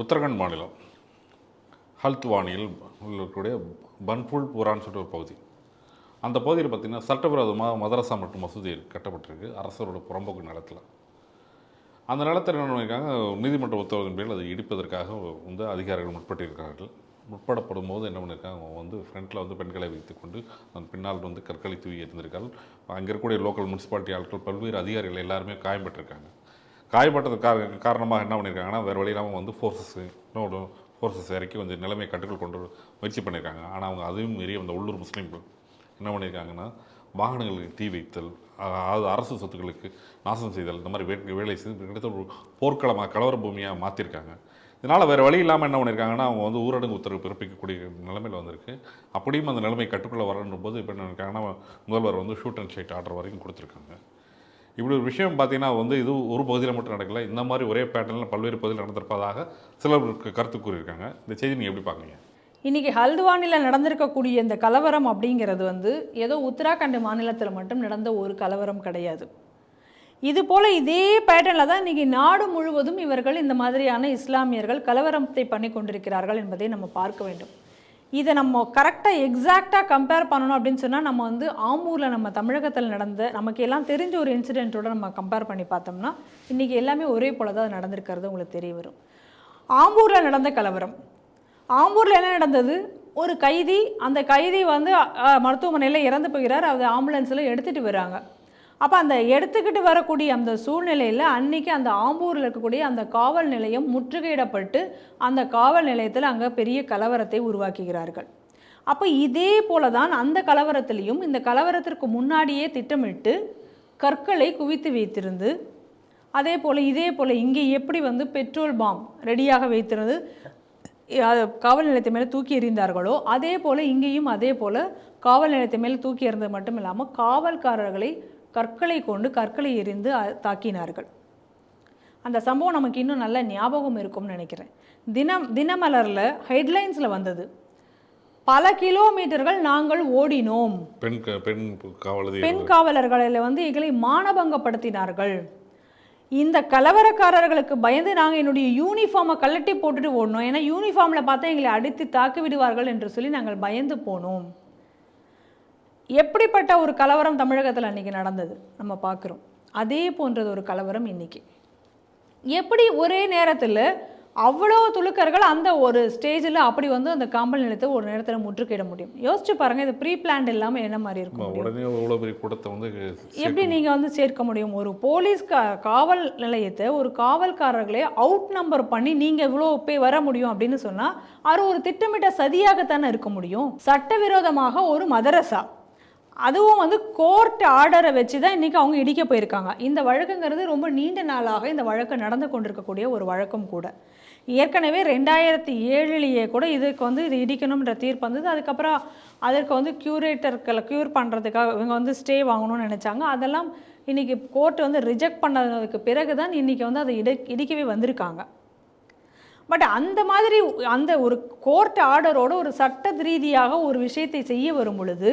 உத்தரகண்ட் மாநிலம் ஹல்த்வானியில் இருக்கக்கூடிய பன்புல் பூரான்னு சொல்லிட்டு ஒரு பகுதி. அந்த பகுதியில் பார்த்திங்கன்னா சட்டவிரோதமாக மதரசா மற்றும் மசூதி கட்டப்பட்டிருக்கு அரசரோட புறம்போக்கு நிலத்தில். அந்த நிலத்தில் என்ன பண்ணியிருக்காங்க நீதிமன்ற உத்தரவின் பேரில் அதை இடிப்பதற்காக வந்து அதிகாரிகள் முற்பட்டிருக்கிறார்கள். முற்படப்படும் போது என்ன பண்ணியிருக்காங்க அவங்க வந்து ஃப்ரண்ட்டில் வந்து பெண்களை வைத்துக்கொண்டு அந்த பின்னால் வந்து கற்களை தூவி எறிந்திருக்கார்கள் அங்கே இருக்கக்கூடிய லோக்கல் முனிசிபாலிட்டி ஆட்கள் பல்வேறு அதிகாரிகள் எல்லாருமே காயம்பட்டிருக்காங்க. காயப்பட்டதுக்கு காரணமாக என்ன பண்ணியிருக்காங்கன்னா வேறு வழி இல்லாமல் வந்து ஃபோர்ஸஸ் இன்னொரு ஃபோர்ஸஸ் இறக்கி கொஞ்சம் நிலைமையை கட்டுக்குள் கொண்டு முயற்சி பண்ணியிருக்காங்க ஆனால் அவங்க அதையும் மீறி அந்த உள்ளூர் முஸ்லீம்கள் என்ன பண்ணியிருக்காங்கன்னா வாகனங்களுக்கு தீ வைத்தல் அதாவது அரசு சொத்துக்களுக்கு நாசம் செய்தல் இந்த மாதிரி வே வேலை செய்து கிட்டத்தட்ட ஒரு போர்க்களமாக கலவர பூமியாக மாற்றிருக்காங்க இதனால் வேறு வழி இல்லாமல் என்ன பண்ணியிருக்காங்கன்னா அவங்க வந்து ஊரடங்கு உத்தரவு பிறப்பிக்கக்கூடிய நிலைமையில் வந்திருக்கு. அப்படியும் அந்த நிலைமை கட்டுக்குள்ளே வரணும் போது இப்போ என்ன இருக்காங்கன்னா முதல்வர் வந்து ஷூட் அண்ட் ஷைட் ஆர்டர் வரைக்கும் கொடுத்துருக்காங்க. இப்படி ஒரு விஷயம் பார்த்தீங்கன்னா வந்து இது ஒரு பகுதியில் மட்டும் நடக்கல. இந்த மாதிரி ஒரே பேட்டர்னில் பல்வேறு பகுதியில் நடந்திருப்பதாக சிலர் கருத்து கூறியிருக்காங்க. இந்த செய்தி நீங்கள் எப்படி பார்க்குறீங்க? இன்றைக்கி ஹல்துவானில் நடந்திருக்கக்கூடிய இந்த கலவரம் அப்படிங்கிறது வந்து ஏதோ உத்தராகண்ட் மாநிலத்தில் மட்டும் நடந்த ஒரு கலவரம் கிடையாது. இது போல் இதே பேட்டர்னில் தான் இன்றைக்கி நாடு முழுவதும் இவர்கள் இந்த மாதிரியான இஸ்லாமியர்கள் கலவரத்தை பண்ணி கொண்டிருக்கிறார்கள் என்பதை நம்ம பார்க்க வேண்டும். இதை நம்ம கரெக்டாக எக்ஸாக்டாக கம்பேர் பண்ணணும் அப்படின்னு சொன்னால் நம்ம வந்து ஆம்பூரில் நம்ம தமிழகத்தில் நடந்த நமக்கு எல்லாம் தெரிஞ்ச ஒரு இன்சிடெண்ட்டோட நம்ம கம்பேர் பண்ணி பார்த்தோம்னா இன்றைக்கி எல்லாமே ஒரே போல தான் நடந்திருக்கிறது உங்களுக்கு தெரிய வரும். ஆம்பூரில் நடந்த கலவரம். ஆம்பூரில் என்ன நடந்தது? ஒரு கைதி அந்த கைதி வந்து மருத்துவமனையில் இறந்து போகிறார். அதை ஆம்புலன்ஸில் எடுத்துகிட்டு வராங்க. அப்போ அந்த எடுத்துக்கிட்டு வரக்கூடிய அந்த சூழ்நிலையில் அன்னைக்கு அந்த ஆம்பூரில் இருக்கக்கூடிய அந்த காவல் நிலையம் முற்றுகையிடப்பட்டு அந்த காவல் நிலையத்தில் அங்கே பெரிய கலவரத்தை உருவாக்குகிறார்கள். அப்போ இதே போல தான் அந்த கலவரத்திலையும் இந்த கலவரத்திற்கு முன்னாடியே திட்டமிட்டு கற்களை குவித்து வைத்திருந்து அதே போல் இதே போல் இங்கே எப்படி வந்து பெட்ரோல் பாம் ரெடியாக வைத்திருந்து காவல் நிலையத்தை மேலே தூக்கி எறிந்தார்களோ அதே போல் இங்கேயும் அதே போல் காவல் நிலையத்தை மேலே தூக்கி எறிந்தது மட்டும் இல்லாமல் காவல்காரர்களை கற்களை கொண்டு கற்களை எறிந்து அ- தாக்கினார்கள். அந்த சம்பவம் நமக்கு இன்னும் நல்ல ஞாபகம் இருக்கும்னு நினைக்கிறேன். தினம் தினமலரில் ஹெட்லைன்ஸில் வந்தது. பல கிலோமீட்டர்கள் நாங்கள் ஓடினோம். பெண் பெண் காவலர்களில் வந்து எங்களை மானபங்கப்படுத்தினார்கள். இந்த கலவரக்காரர்களுக்கு பயந்து நாங்கள் என்னுடைய யூனிஃபார்மை கழட்டி போட்டுட்டு ஓடணும் ஏன்னா யூனிஃபார்மில் பார்த்தா எங்களை அடித்து தாக்கி விடுவார்கள் என்று சொல்லி நாங்கள் பயந்து போனோம். எப்படிப்பட்ட ஒரு கலவரம் தமிழகத்தில் அன்னைக்கு நடந்தது? நம்ம பார்க்குறோம் அதே போன்றது ஒரு கலவரம் இன்னைக்கு. எப்படி ஒரே நேரத்தில் அவ்வளோ துலுக்கர்கள் அந்த ஒரு ஸ்டேஜில் அப்படி வந்து அந்த காம்பல் நிலையத்தை ஒரு நேரத்தில் முற்றுகையிட முடியும்? யோசிச்சு பாருங்க இது ப்ரீ பிளான்ட் இல்லாமல் என்ன மாதிரி இருக்கும் உடனே இவ்வளோ பெரிய கூட்டத்தை வந்து எப்படி நீங்கள் வந்து சேர்க்க முடியும்? ஒரு போலீஸ் காவல் நிலையத்தை ஒரு காவல்காரர்களே அவுட் நம்பர் பண்ணி நீங்கள் இவ்வளோ போய் வர முடியும் அப்படின்னு சொன்னால் அது ஒரு திட்டமிட்ட சதியாகத்தானே இருக்க முடியும்? சட்டவிரோதமாக ஒரு மதரசா அதுவும் வந்து கோர்ட் ஆர்டரை வச்சு தான் இன்றைக்கி அவங்க இடிக்க போயிருக்காங்க. இந்த வழக்குங்கிறது ரொம்ப நீண்ட நாளாக இந்த வழக்கு நடந்து கொண்டிருக்கக்கூடிய ஒரு வழக்கம் கூட. ஏற்கனவே ரெண்டாயிரத்தி ஏழுலேயே கூட இதுக்கு வந்து இது இடிக்கணும்ன்ற தீர்ப்பு வந்தது. அதுக்கப்புறம் அதற்கு வந்து க்யூரேட்டர்களை க்யூர் பண்ணுறதுக்காக இவங்க வந்து ஸ்டே வாங்கணும்னு நினச்சாங்க. அதெல்லாம் இன்றைக்கி கோர்ட் வந்து ரிஜெக்ட் பண்ணதுக்கு பிறகு தான் இன்றைக்கி வந்து அதை இடி இடிக்கவே வந்திருக்காங்க. பட் அந்த மாதிரி அந்த ஒரு கோர்ட் ஆர்டரோட ஒரு சட்ட ரீதியாக ஒரு விஷயத்தை செய்ய வரும் பொழுது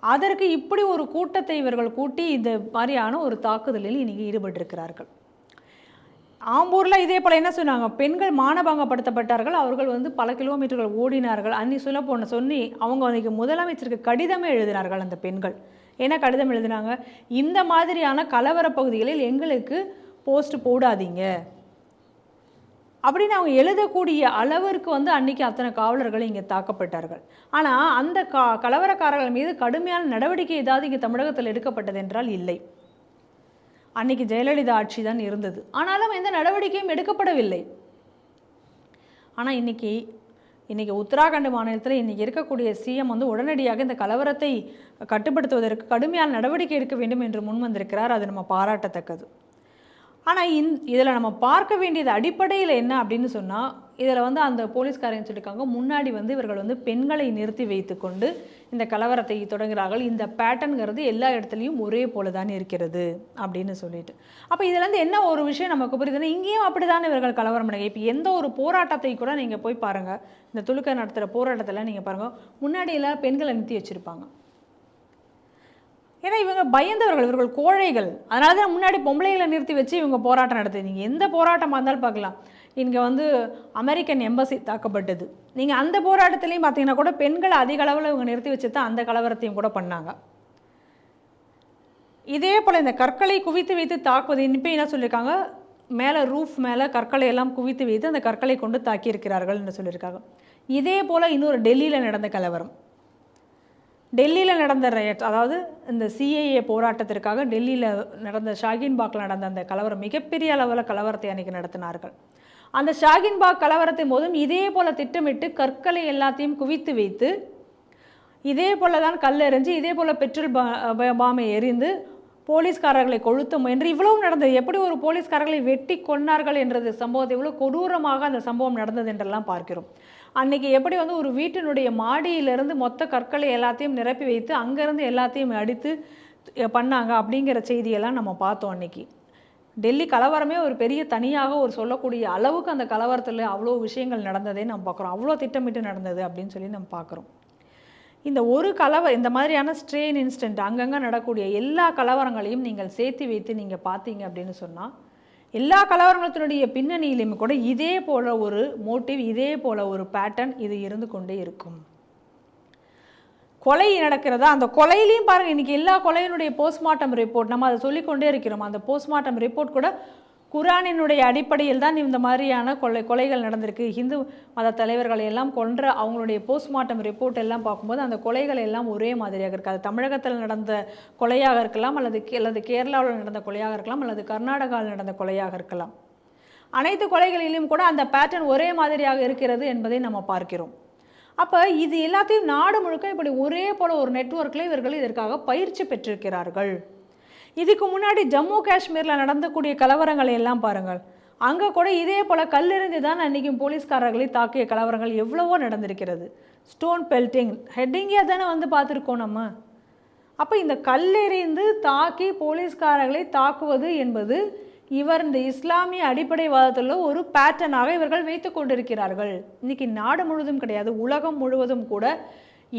அதற்கு இப்படி ஒரு கூட்டத்தை இவர்கள் கூட்டி இந்த மாதிரியான ஒரு தாக்குதலில் இன்னைக்கு ஈடுபட்டிருக்கிறார்கள். ஆம்பூரில் இதே போல் என்ன சொன்னாங்க? பெண்கள் மானபங்கப்படுத்தப்பட்டார்கள் அவர்கள் வந்து பல கிலோமீட்டர்கள் ஓடினார்கள். அன்னி சொல்ல போன சொல்லி அவங்க அன்றைக்கி முதலமைச்சருக்கு கடிதமே எழுதினார்கள் அந்த பெண்கள். என்ன கடிதம் எழுதினாங்க? இந்த மாதிரியான கலவர பகுதிகளில் எங்களுக்கு போஸ்ட் போடாதீங்க. அப்படின்னு அவங்க எழுதக்கூடிய அளவிற்கு வந்து அன்னைக்கு அத்தனை காவலர்கள் இங்கே தாக்கப்பட்டார்கள். ஆனால் அந்த கா கலவரக்காரர்கள் மீது கடுமையான நடவடிக்கை ஏதாவது இங்கே தமிழகத்தில் எடுக்கப்பட்டது என்றால் இல்லை. அன்னைக்கு ஜெயலலிதா ஆட்சி தான் இருந்தது. ஆனாலும் எந்த நடவடிக்கையும் எடுக்கப்படவில்லை. ஆனால் இன்னைக்கு இன்னைக்கு உத்தராகண்ட் மாநிலத்தில் இன்றைக்கி இருக்கக்கூடிய சிஎம் வந்து உடனடியாக இந்த கலவரத்தை கட்டுப்படுத்துவதற்கு கடுமையான நடவடிக்கை எடுக்க வேண்டும் என்று முன் வந்திருக்கிறார் அது நம்ம பாராட்டத்தக்கது. ஆனால் இந் இதில் நம்ம பார்க்க வேண்டியது அடிப்படையில் என்ன அப்படின்னு சொன்னால் இதில் வந்து அந்த போலீஸ்காரங்க சொல்லியிருக்காங்க முன்னாடி வந்து இவர்கள் வந்து பெண்களை நிறுத்தி வைத்துக்கொண்டு இந்த கலவரத்தை தொடங்குகிறார்கள். இந்த பேட்டர்ன்கிறது எல்லா இடத்துலையும் ஒரே போல தான் இருக்கிறது அப்படின்னு சொல்லிட்டு. அப்போ இதுலேருந்து என்ன ஒரு விஷயம் நமக்கு புரியுதுன்னா இங்கேயும் அப்படி தானே இவர்கள் கலவரம் பண்ணுங்க இப்போ எந்த ஒரு போராட்டத்தை கூட நீங்கள் போய் பாருங்கள் இந்த துலுக்க நடத்துகிற போராட்டத்தில் நீங்கள் பாருங்கள் முன்னாடியெல்லாம் பெண்களை நிறுத்தி வச்சுருப்பாங்க. ஏன்னா இவங்க பயந்தவர்கள் இவர்கள் கோழைகள். அதனால தான் முன்னாடி பொம்பளைகளை நிறுத்தி வச்சு இவங்க போராட்டம் நடத்துது நீங்கள் எந்த போராட்டமாக இருந்தாலும் பார்க்கலாம். இங்கே வந்து அமெரிக்கன் எம்பசி தாக்கப்பட்டது. நீங்கள் அந்த போராட்டத்துலேயும் பார்த்தீங்கன்னா கூட பெண்களை அதிக அளவில் இவங்க நிறுத்தி வச்சு தான் அந்த கலவரத்தையும் கூட பண்ணாங்க. இதே போல் இந்த கற்களை குவித்து வைத்து தாக்குவது இப்போ என்ன சொல்லியிருக்காங்க? மேலே ரூஃப் மேலே கற்களை எல்லாம் குவித்து வைத்து அந்த கற்களை கொண்டு தாக்கியிருக்கிறார்கள் என்று சொல்லியிருக்காங்க. இதே போல் இன்னொரு டெல்லியில் நடந்த கலவரம். டெல்லியில் நடந்த ரயட் அதாவது இந்த சிஏஏ போராட்டத்திற்காக டெல்லியில் நடந்த ஷாகின்பாக்கில் நடந்த அந்த கலவரம் மிகப்பெரிய அளவில் கலவரத்தை அன்னைக்கு நடத்தினார்கள். அந்த ஷாகின்பாக் கலவரத்தின் போதும் இதே போல் திட்டமிட்டு கற்களை எல்லாத்தையும் குவித்து வைத்து இதே போல தான் கல்லெறிஞ்சு இதே போல் பெட்ரோல் பா பாமை எரிந்து போலீஸ்காரர்களை கொளுத்த முயன்று இவ்வளவு நடந்தது. எப்படி ஒரு போலீஸ்காரர்களை வெட்டி கொன்னார்கள் என்றது சம்பவத்தை இவ்வளோ கொடூரமாக அந்த சம்பவம் நடந்தது என்றெல்லாம் பார்க்கிறோம். அன்னைக்கு எப்படி வந்து ஒரு வீட்டினுடைய மாடியிலிருந்து மொத்த கற்களை எல்லாத்தையும் நிரப்பி வைத்து அங்கேருந்து எல்லாத்தையும் அடித்து பண்ணாங்க அப்படிங்கிற செய்தியெல்லாம் நம்ம பார்த்தோம் அன்னைக்கு. டெல்லி கலவரமே ஒரு பெரிய தனியாக ஒரு சொல்லக்கூடிய அளவுக்கு அந்த கலவரத்தில் அவ்வளோ விஷயங்கள் நடந்ததே நம்ம பார்க்குறோம். அவ்வளோ திட்டமிட்டு நடந்தது அப்படின்னு சொல்லி நம்ம பார்க்குறோம். இந்த ஒரு கலவ இந்த மாதிரியான ஸ்ட்ரெயின் இன்ஸ்டன்ட் அங்கங்கே நடக்கூடிய எல்லா கலவரங்களையும் நீங்கள் சேர்த்து வைத்து நீங்கள் பார்த்தீங்க அப்படின்னு சொன்னால் எல்லா கலவரங்களத்தினுடைய பின்னணியிலுமே கூட இதே போல ஒரு மோட்டிவ் இதே போல ஒரு பேட்டர்ன் இது இருந்து கொண்டே இருக்கும். கொலை நடக்கிறதா? அந்த கொலையிலையும் பாருங்கள் இன்றைக்கி எல்லா கொலையினுடைய போஸ்ட்மார்ட்டம் ரிப்போர்ட் நம்ம அதை சொல்லிக்கொண்டே இருக்கிறோம். அந்த போஸ்ட்மார்ட்டம் ரிப்போர்ட் கூட குரானினுடைய அடிப்படையில் தான் இந்த மாதிரியான கொலை கொலைகள் நடந்திருக்கு. ஹிந்து மத தலைவர்களை எல்லாம் கொன்ற அவங்களுடைய போஸ்ட்மார்ட்டம் ரிப்போர்ட் எல்லாம் பார்க்கும்போது அந்த கொலைகள் எல்லாம் ஒரே மாதிரியாக இருக்குது அது தமிழகத்தில் நடந்த கொலையாக இருக்கலாம் அல்லது அல்லது கேரளாவில் நடந்த கொலையாக இருக்கலாம் அல்லது கர்நாடகாவில் நடந்த கொலையாக இருக்கலாம். அனைத்து கொலைகளிலும் கூட அந்த பேட்டர்ன் ஒரே மாதிரியாக இருக்கிறது என்பதை நம்ம பார்க்கிறோம். அப்போ இது எல்லாத்தையும் நாடு முழுக்க இப்படி ஒரே போல ஒரு நெட்ஒர்க்கில் இவர்கள் இதற்காக பயிற்சி பெற்றிருக்கிறார்கள். இதுக்கு முன்னாடி ஜம்மு காஷ்மீரில் நடந்தக்கூடிய கலவரங்களை எல்லாம் பாருங்கள். அங்கே கூட இதே போல் கல்லெறிந்து தான் அன்றைக்கும் போலீஸ்காரர்களை தாக்கிய கலவரங்கள் எவ்வளவோ நடந்திருக்கிறது. ஸ்டோன் பெல்ட்டிங் ஹெட்டிங்கே தானே வந்து பார்த்துருக்கோம் நம்ம. அப்போ இந்த கல்லெறிந்து தாக்கி போலீஸ்காரர்களை தாக்குவது என்பது இவர் இந்த இஸ்லாமிய அடிப்படைவாதத்தில் ஒரு பேட்டர்னாக இவர்கள் வைத்து கொண்டிருக்கிறார்கள். இன்றைக்கி நாடு முழுவதும் கிடையாது உலகம் முழுவதும் கூட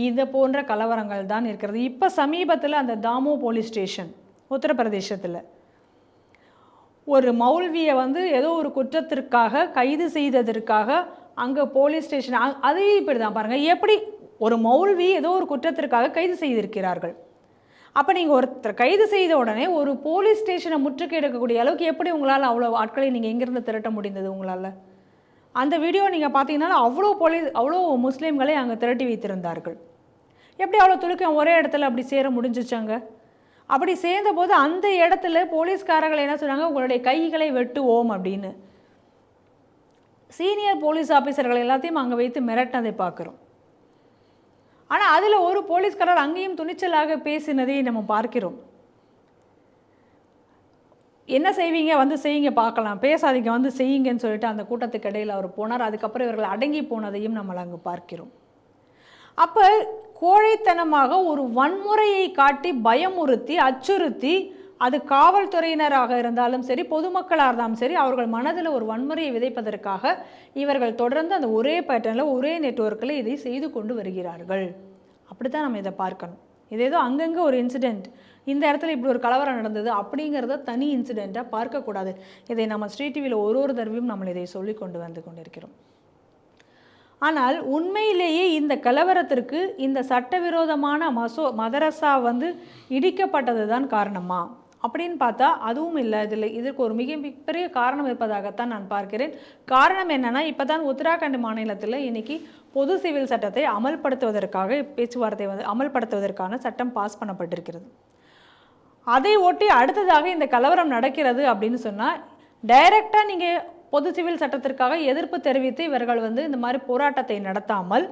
இது போன்ற கலவரங்கள் தான் இருக்கிறது. இப்போ சமீபத்தில் அந்த தாமோ போலீஸ் ஸ்டேஷன். உத்தரப்பிரதேசத்தில். ஒரு மௌல்வியை வந்து ஏதோ ஒரு குற்றத்திற்காக கைது செய்ததற்காக அங்கே போலீஸ் ஸ்டேஷன் அதே இப்படி தான் பாருங்கள் எப்படி ஒரு மௌல்வி ஏதோ ஒரு குற்றத்திற்காக கைது செய்திருக்கிறார்கள். அப்போ நீங்கள் ஒருத்தர் கைது செய்த உடனே ஒரு போலீஸ் ஸ்டேஷனை முற்றுகையிடக்கூடிய அளவுக்கு எப்படி உங்களால் அவ்வளோ ஆட்களை நீங்கள் எங்கேருந்து திரட்ட முடிந்தது உங்களால்? அந்த வீடியோ நீங்கள் பார்த்தீங்கன்னா அவ்வளோ போலீஸ் அவ்வளோ முஸ்லீம்களை அங்கே திரட்டி வைத்திருந்தார்கள். எப்படி அவ்வளோ துலுக்கம் ஒரே இடத்துல அப்படி சேர முடிஞ்சிச்சாங்க அப்படி சேர்ந்தபோது அந்த இடத்துல போலீஸ்காரர்கள் என்ன சொன்னாங்க உங்களுடைய கைகளை வெட்டுவோம் அப்படின்னு. சீனியர் போலீஸ் ஆஃபீஸர்கள் எல்லாத்தையும் அங்கே வைத்து மிரட்டினதை பார்க்குறோம். ஆனால் அதில் ஒரு போலீஸ்காரர் அங்கேயும் துணிச்சலாக பேசினதை நம்ம பார்க்கிறோம். என்ன செய்வீங்க? வந்து செய்யுங்க பார்க்கலாம். பேசாதீங்க வந்து செய்யுங்கன்னு சொல்லிட்டு அந்த கூட்டத்துக்கு இடையில் அவர் போனார். அதுக்கப்புறம் இவர்கள் அடங்கி போனதையும் நம்ம அங்கே பார்க்கிறோம். அப்போ கோழைத்தனமாக ஒரு வன்முறையை காட்டி பயமுறுத்தி அச்சுறுத்தி அது காவல்துறையினராக இருந்தாலும் சரி பொதுமக்களாக இருந்தாலும் சரி அவர்கள் மனதில் ஒரு வன்முறையை விதைப்பதற்காக இவர்கள் தொடர்ந்து அந்த ஒரே பேட்டர்னில் ஒரே நெட்வொர்க்கில் இதை செய்து கொண்டு வருகிறார்கள். அப்படி தான் நம்ம இதை பார்க்கணும். இது ஏதோ அங்கங்கே ஒரு இன்சிடெண்ட் இந்த இடத்துல இப்படி ஒரு கலவரம் நடந்தது அப்படிங்கிறத தனி இன்சிடெண்ட்டாக பார்க்கக்கூடாது. இதை நம்ம ஸ்ரீ டிவியில் ஒரு ஒரு தடவையும் நம்ம இதை சொல்லி கொண்டு வந்து கொண்டிருக்கிறோம். ஆனால் உண்மையிலேயே இந்த கலவரத்திற்கு இந்த சட்டவிரோதமான மசோ மதரசா வந்து இடிக்கப்பட்டது தான் காரணமா? அப்படின்னு பார்த்தா அதுவும் இல்லை. இதில் இதற்கு ஒரு மிக மிகப்பெரிய காரணம் இருப்பதாகத்தான் நான் பார்க்கிறேன். காரணம் என்னென்னா இப்போ தான் உத்தராகண்ட் மாநிலத்தில் இன்றைக்கி பொது சிவில் சட்டத்தை அமல்படுத்துவதற்காக பேச்சுவார்த்தை வந்து அமல்படுத்துவதற்கான சட்டம் பாஸ் பண்ணப்பட்டிருக்கிறது. அதை ஒட்டி அடுத்ததாக இந்த கலவரம் நடக்கிறது அப்படின்னு சொன்னால் டைரெக்டாக நீங்கள் பொது சிவில் சட்டத்திற்காக எதிர்ப்பு தெரிவித்து இவர்கள் வந்து இந்த மாதிரி போராட்டத்தை நடத்தாமல்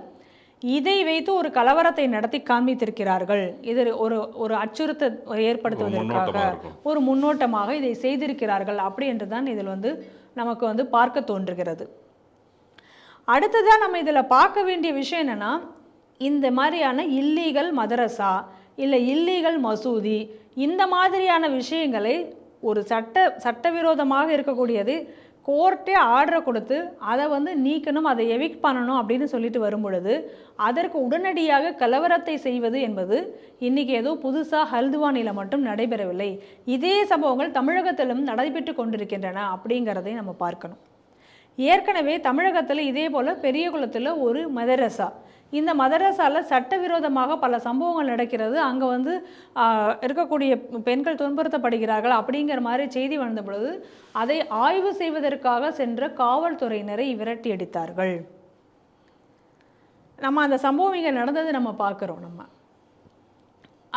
இதை வைத்து ஒரு கலவரத்தை நடத்தி காண்பித்திருக்கிறார்கள் இது ஒரு ஒரு அச்சுறுத்தல் ஏற்படுத்துவதற்காக. ஒரு முன்னோட்டமாக இதை செய்திருக்கிறார்கள் அப்படி என்று தான் இதில் வந்து நமக்கு வந்து பார்க்க தோன்றுகிறது அடுத்ததாக நம்ம இதில் பார்க்க வேண்டிய விஷயம் என்னென்னா இந்த மாதிரியான இல்லீகல் மதரசா இல்லை இல்லீகல் மசூதி இந்த மாதிரியான விஷயங்களை ஒரு சட்ட சட்டவிரோதமாக இருக்கக்கூடியது கோர்ட்டே ஆர்டரை கொடுத்து அதை வந்து நீக்கணும் அதை எவிக்ட் பண்ணணும் அப்படின்னு சொல்லிட்டு வரும் பொழுது அதற்கு உடனடியாக கலவரத்தை செய்வது என்பது இன்னைக்கு ஏதோ புதுசாக ஹல்துவானியில் மட்டும் நடைபெறவில்லை. இதே சம்பவங்கள் தமிழகத்திலும் நடைபெற்று கொண்டிருக்கின்றன அப்படிங்கிறதை நம்ம பார்க்கணும். ஏற்கனவே தமிழகத்தில் இதே போல் பெரியகுளத்தில் ஒரு மதரசா இந்த மதரசாவில் சட்டவிரோதமாக பல சம்பவங்கள் நடக்கிறது. அங்கே வந்து இருக்கக்கூடிய பெண்கள் துன்புறுத்தப்படுகிறார்கள் அப்படிங்கிற மாதிரி செய்தி வந்த பொழுது அதை ஆய்வு செய்வதற்காக சென்ற காவல்துறையினரை விரட்டி அடித்தார்கள். நம்ம அந்த சம்பவம் இங்கே நடந்தது நம்ம பார்க்குறோம் நம்ம.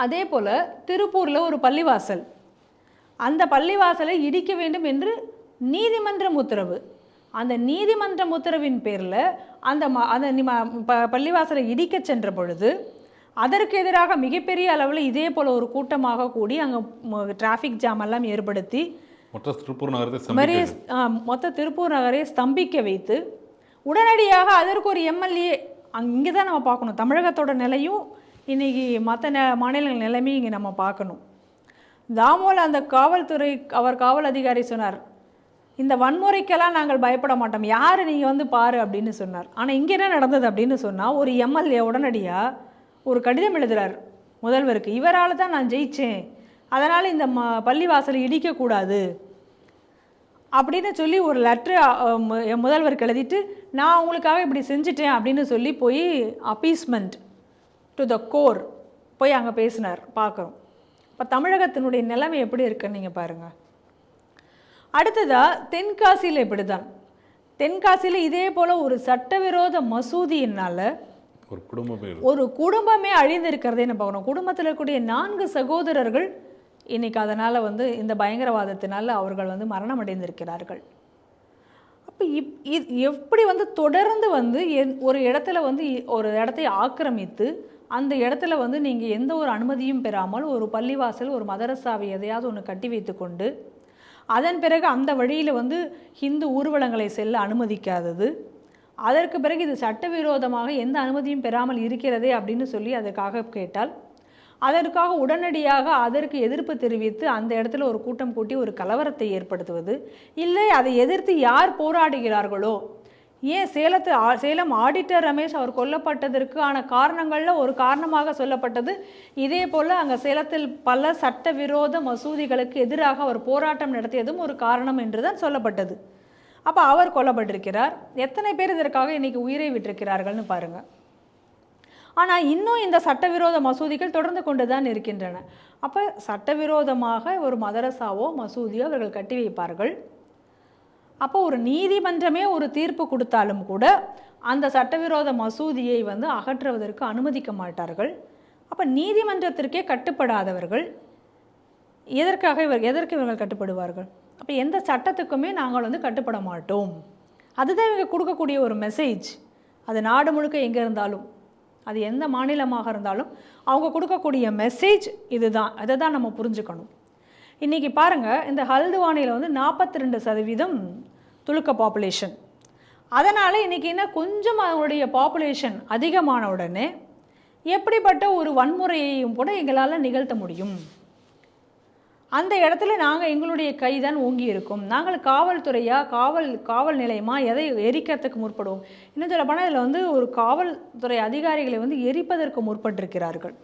அதே போல் திருப்பூரில் ஒரு பள்ளிவாசல். அந்த பள்ளிவாசலை இடிக்க வேண்டும் என்று நீதிமன்றம் உத்தரவு. அந்த நீதிமன்றம் உத்தரவின் பேரில் அந்த ம அந்த ப- பள்ளிவாசலை இடிக்க சென்ற பொழுது அதற்கு எதிராக மிகப்பெரிய அளவில் இதே போல் ஒரு கூட்டமாக கூடி அங்கே டிராஃபிக் ஜாம் எல்லாம் ஏற்படுத்தி மொத்த திருப்பூர் நகரத்தை மொத்த திருப்பூர் நகரை ஸ்தம்பிக்க வைத்து உடனடியாக அதற்கு ஒரு எம்எல்ஏ இங்கே தான் நம்ம பார்க்கணும். தமிழகத்தோட நிலையும் இன்னைக்கு மற்ற ந மாநிலங்கள் நிலைமையும் இங்கே நம்ம பார்க்கணும். தாமோல அந்த காவல்துறை அவர் காவல் அதிகாரி சொன்னார் இந்த வன்முறைக்கெல்லாம் நாங்கள் பயப்பட மாட்டோம். யார் நீங்கள் வந்து பாரு அப்படின்னு சொன்னார். ஆனால் இங்கே என்ன நடந்தது அப்படின்னு சொன்னால் ஒரு எம்எல்ஏ உடனடியாக ஒரு கடிதம் எழுதுகிறார் முதல்வருக்கு. இவரால் தான் நான் ஜெயித்தேன் அதனால் இந்த ம பள்ளிவாசலை இடிக்கக்கூடாது அப்படின்னு சொல்லி ஒரு லெட்ரு முதல்வருக்கு எழுதிட்டு நான் உங்களுக்காக இப்படி செஞ்சுட்டேன் அப்படின்னு சொல்லி போய் அப்பீஸ்மெண்ட் டு த கோர் போய் அங்கே பேசினார் பார்க்குறோம். இப்போ தமிழகத்தினுடைய நிலைமை எப்படி இருக்குன்னு நீங்கள் பாருங்கள் அடுத்ததாக தென்காசியில் இப்படி தான் தென்காசியில் இதே போல் ஒரு சட்டவிரோத மசூதியினால் ஒரு குடும்பமே. ஒரு குடும்பமே அழிந்திருக்கிறதே நம்ம பார்க்கணும். குடும்பத்தில் இருக்கக்கூடிய நான்கு சகோதரர்கள் இன்னைக்கு அதனால் வந்து இந்த பயங்கரவாதத்தினால் அவர்கள் வந்து மரணம் அடைந்திருக்கிறார்கள். அப்போ இப் இது எப்படி வந்து தொடர்ந்து வந்து ஒரு இடத்துல வந்து ஒரு இடத்தை ஆக்கிரமித்து அந்த இடத்துல வந்து நீங்கள் எந்த ஒரு அனுமதியும் பெறாமல் ஒரு பள்ளிவாசல் ஒரு மதரசாவை எதையாவது ஒன்று கட்டி வைத்துக்கொண்டு அதன் பிறகு அந்த வழியில் வந்து ஹிந்து ஊர்வலங்களை செல்ல அனுமதிக்காதது. அதற்கு பிறகு இது சட்டவிரோதமாக எந்த அனுமதியும் பெறாமல் இருக்கிறதே அப்படின்னு சொல்லி அதற்காக கேட்டால் அதற்காக உடனடியாக அதற்கு எதிர்ப்பு தெரிவித்து அந்த இடத்துல ஒரு கூட்டம் கூட்டி ஒரு கலவரத்தை ஏற்படுத்துவது. இல்லை அதை எதிர்த்து யார் போராடுகிறார்களோ? ஏன் சேலத்து ஆ- சேலம் ஆடிட்டர் ரமேஷ் அவர் கொல்லப்பட்டதற்கான காரணங்களில் ஒரு காரணமாக சொல்லப்பட்டது. இதே போல் அங்கே சேலத்தில் பல சட்டவிரோத மசூதிகளுக்கு எதிராக அவர் போராட்டம் நடத்தியதும் ஒரு காரணம் என்று தான் சொல்லப்பட்டது. அப்போ அவர் கொல்லப்பட்டிருக்கிறார். எத்தனை பேர் இதற்காக இன்றைக்கி உயிரை விட்டிருக்கிறார்கள்னு பாருங்கள் ஆனால் இன்னும் இந்த சட்டவிரோத மசூதிகள் தொடர்ந்து கொண்டு தான் இருக்கின்றன. அப்போ சட்டவிரோதமாக ஒரு மதரசாவோ மசூதியோ அவர்கள் கட்டி வைப்பார்கள். அப்போ ஒரு நீதிமன்றமே ஒரு தீர்ப்பு கொடுத்தாலும் கூட அந்த சட்டவிரோத மசூதியை வந்து அகற்றுவதற்கு அனுமதிக்க மாட்டார்கள். அப்போ நீதிமன்றத்திற்கே கட்டுப்படாதவர்கள் எதற்காக இவர் எதற்கு இவர்கள் கட்டுப்படுவார்கள்? அப்போ எந்த சட்டத்துக்குமே நாங்கள் வந்து கட்டுப்பட மாட்டோம். அதுதான் இவங்க கொடுக்கக்கூடிய ஒரு மெசேஜ் அது நாடு முழுக்க எங்கே இருந்தாலும் அது எந்த மாநிலமாக இருந்தாலும் அவங்க கொடுக்கக்கூடிய மெசேஜ் இதுதான். அதை தான் நம்ம புரிஞ்சுக்கணும். இன்றைக்கி பாருங்கள் இந்த ஹல்துவானியில் வந்து நாற்பத்தி ரெண்டு சதவீதம் துலுக்க பாப்புலேஷன் அதனால் இன்றைக்கி என்ன கொஞ்சம் அவங்களுடைய பாப்புலேஷன் அதிகமான உடனே எப்படிப்பட்ட ஒரு வன்முறையையும் கூட எங்களால் நிகழ்த்த முடியும். அந்த இடத்துல நாங்கள் எங்களுடைய கை தான் ஓங்கி இருக்கும். நாங்கள் காவல்துறையாக காவல் காவல் நிலையமாக எதை எரிக்கிறதுக்கு முற்படுவோம்? இன்னும் சொல்லப்போனால் இதில் வந்து ஒரு காவல்துறை அதிகாரிகளை வந்து எரிப்பதற்கு முற்பட்டிருக்கிறார்கள்.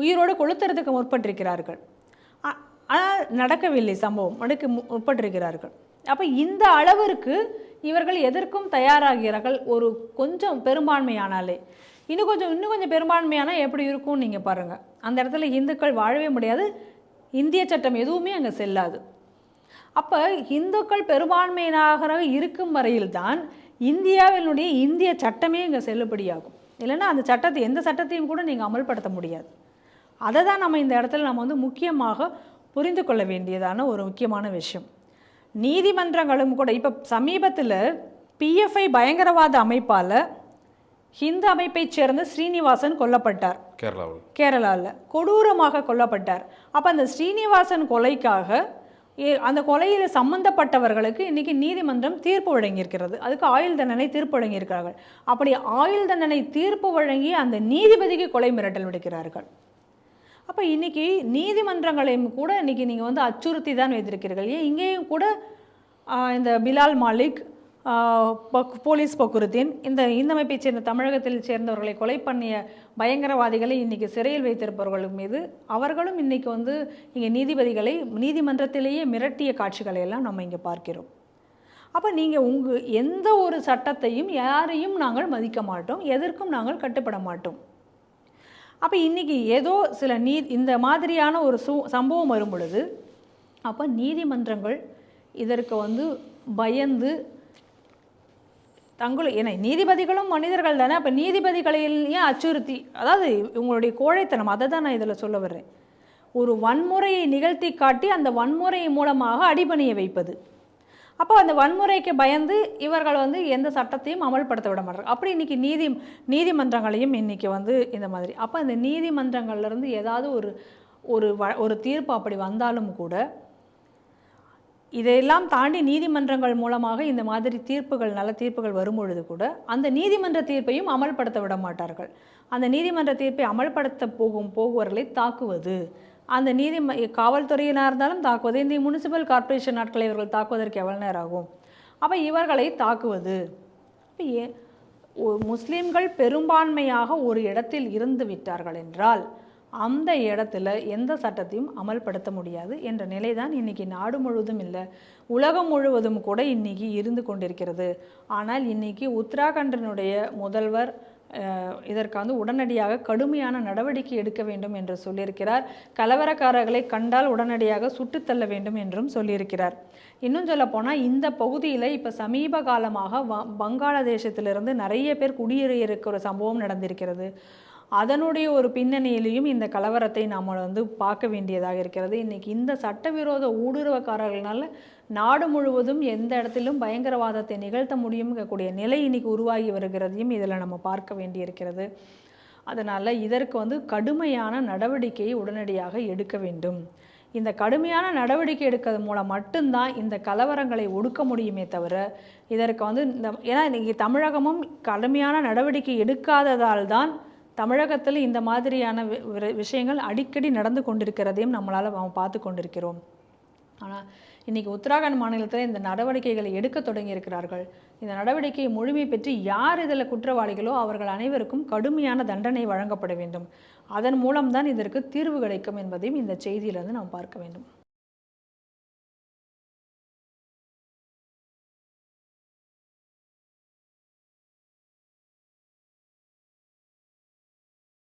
உயிரோடு கொளுத்துறதுக்கு முற்பட்டிருக்கிறார்கள். ஆனால் நடக்கவில்லை சம்பவம். நடக்க முற்பட்டிருக்கிறார்கள். அப்போ இந்த அளவிற்கு இவர்கள் எதற்கும் தயாராகிறார்கள்? ஒரு கொஞ்சம் பெரும்பான்மையானாலே. இன்னும் கொஞ்சம் இன்னும் கொஞ்சம் பெரும்பான்மையானால் எப்படி இருக்கும்னு நீங்கள் பாருங்கள் அந்த இடத்துல இந்துக்கள் வாழவே முடியாது. இந்திய சட்டம் எதுவுமே அங்கே செல்லாது. அப்போ இந்துக்கள் பெரும்பான்மையினாக இருக்கும் வரையில்தான் இந்தியாவினுடைய இந்திய சட்டமே இங்கே செல்லுபடியாகும். இல்லைன்னா அந்த சட்டத்தை எந்த சட்டத்தையும் கூட நீங்கள் அமல்படுத்த முடியாது. அதை தான் நம்ம இந்த இடத்துல நம்ம வந்து முக்கியமாக புரிந்து கொள்ள வேண்டியதான ஒரு முக்கியமான விஷயம். நீதிமன்றங்களும் கூட இப்போ சமீபத்தில் பிஎஃப்ஐ பயங்கரவாத அமைப்பால் ஹிந்து அமைப்பைச் சேர்ந்த ஸ்ரீனிவாசன் கொல்லப்பட்டார். கேரளாவில். கேரளாவில் கொடூரமாக கொல்லப்பட்டார். அப்போ அந்த ஸ்ரீனிவாசன் கொலைக்காக அந்த கொலையில் சம்பந்தப்பட்டவர்களுக்கு இன்னைக்கு நீதிமன்றம் தீர்ப்பு வழங்கியிருக்கிறது. அதுக்கு ஆயுள் தண்டனை தீர்ப்பு வழங்கியிருக்கிறார்கள். அப்படி ஆயுள் தண்டனை தீர்ப்பு வழங்கி அந்த நீதிபதிக்கு கொலை மிரட்டல் விடுக்கிறார்கள். அப்போ இன்னைக்கு நீதிமன்றங்களையும் கூட இன்றைக்கி நீங்கள் வந்து அச்சுறுத்தி தான் வைத்திருக்கிறீர்கள். ஏன் இங்கேயும் கூட இந்த பிலால் மாலிக் பக்- போலீஸ் பக்குருத்தீன் இந்த இந்தமைப்பைச் சேர்ந்த தமிழகத்தில் சேர்ந்தவர்களை கொலை பண்ணிய பயங்கரவாதிகளை இன்னைக்கு சிறையில் வைத்திருப்பவர்கள் மீது அவர்களும் இன்றைக்கி வந்து இங்கே நீதிபதிகளை நீதிமன்றத்திலேயே மிரட்டிய காட்சிகளை எல்லாம் நம்ம இங்கே பார்க்கிறோம். அப்போ நீங்கள் உங்கள் எந்த ஒரு சட்டத்தையும் யாரையும் நாங்கள் மதிக்க மாட்டோம் எதற்கும் நாங்கள் கட்டுப்பட மாட்டோம். அப்போ இன்றைக்கி ஏதோ சில நீ இந்த மாதிரியான ஒரு சூ சம்பவம் வரும் பொழுது அப்போ நீதிமன்றங்கள் இதற்கு வந்து பயந்து தங்கள் ஏன்னா நீதிபதிகளும் மனிதர்கள் தானே அப்போ நீதிபதிகளையும் அச்சுறுத்தி அதாவது இவங்களுடைய கோழைத்தனம் அதை தான் நான் இதில் சொல்ல வர்றேன். ஒரு வன்முறையை நிகழ்த்தி காட்டி அந்த வன்முறை மூலமாக அடிபணிய வைப்பது. அப்போ அந்த வன்முறைக்கு பயந்து இவர்கள் வந்து எந்த சட்டத்தையும் அமல்படுத்த விட மாட்டாங்க அப்படி இன்றைக்கி நீதி நீதிமன்றங்களையும் இன்னைக்கு வந்து இந்த மாதிரி. அப்போ இந்த நீதிமன்றங்கள்லேருந்து ஏதாவது ஒரு ஒரு வ ஒரு தீர்ப்பு அப்படி வந்தாலும் கூட இதையெல்லாம் தாண்டி நீதிமன்றங்கள் மூலமாக இந்த மாதிரி தீர்ப்புகள் நல்ல தீர்ப்புகள் வரும்பொழுது கூட அந்த நீதிமன்ற தீர்ப்பையும் அமல்படுத்த விட மாட்டார்கள். அந்த நீதிமன்ற தீர்ப்பை அமல்படுத்த போகும் போகுவர்களை தாக்குவது அந்த நீதி காவல்துறையினாக இருந்தாலும் தாக்குவது இந்த முனிசிபல் கார்ப்பரேஷன் நாட்களை இவர்கள் தாக்குவதற்கு எவ்வளோ நேரம் ஆகும்? அப்போ இவர்களை தாக்குவது அப்போ ஏ பெரும்பான்மையாக ஒரு இடத்தில் இருந்து விட்டார்கள் என்றால் அந்த இடத்துல எந்த சட்டத்தையும் அமல்படுத்த முடியாது என்ற நிலை தான் இன்னைக்கு நாடு முழுவதும் இல்லை. உலகம் முழுவதும் கூட இன்னைக்கு இருந்து கொண்டிருக்கிறது. ஆனால் இன்னைக்கு உத்தராகண்டினுடைய முதல்வர் இதற்கு வந்து உடனடியாக கடுமையான நடவடிக்கை எடுக்க வேண்டும் என்று சொல்லியிருக்கிறார். கலவரக்காரர்களை கண்டால் உடனடியாக சுட்டுத் தள்ள வேண்டும் என்றும் சொல்லியிருக்கிறார். இன்னும் சொல்ல போனால் இந்த பகுதியில் இப்போ சமீப காலமாக வ வங்காளதேசத்திலிருந்து நிறைய பேர் குடியேறியிருக்கிற சம்பவம் நடந்திருக்கிறது. அதனுடைய ஒரு பின்னணியிலையும் இந்த கலவரத்தை நாம் வந்து பார்க்க வேண்டியதாக இருக்கிறது. இன்றைக்கி இந்த சட்டவிரோத ஊடுருவக்காரர்களால் நாடு முழுவதும் எந்த இடத்திலும் பயங்கரவாதத்தை நிகழ்த்த முடியுங்கக்கூடிய நிலை இன்னைக்கு உருவாகி வருகிறதையும் இதில் நம்ம பார்க்க வேண்டியிருக்கிறது. அதனால் இதற்கு வந்து கடுமையான நடவடிக்கையை உடனடியாக எடுக்க வேண்டும். இந்த கடுமையான நடவடிக்கை எடுக்கிறது மூலம் மட்டும்தான் இந்த கலவரங்களை ஒடுக்க முடியுமே தவிர இதற்கு வந்து இந்த ஏன்னா இன்றைக்கி தமிழகமும் கடுமையான நடவடிக்கை எடுக்காததால் தான் தமிழகத்தில் இந்த மாதிரியான வி- விஷயங்கள் அடிக்கடி நடந்து கொண்டிருக்கிறதையும் நம்மளால் பார்த்து கொண்டிருக்கிறோம். ஆனால் இன்னைக்கு உத்தராகண்ட் மாநிலத்தில் இந்த நடவடிக்கைகளை எடுக்க தொடங்கியிருக்கிறார்கள். இந்த நடவடிக்கையை முழுமை பெற்று யார் இதில் குற்றவாளிகளோ அவர்கள் அனைவருக்கும் கடுமையான தண்டனை வழங்கப்பட வேண்டும். அதன் மூலம்தான் இதற்கு தீர்வு கிடைக்கும் என்பதையும் இந்த செய்தியிலிருந்து நாம் பார்க்க வேண்டும்.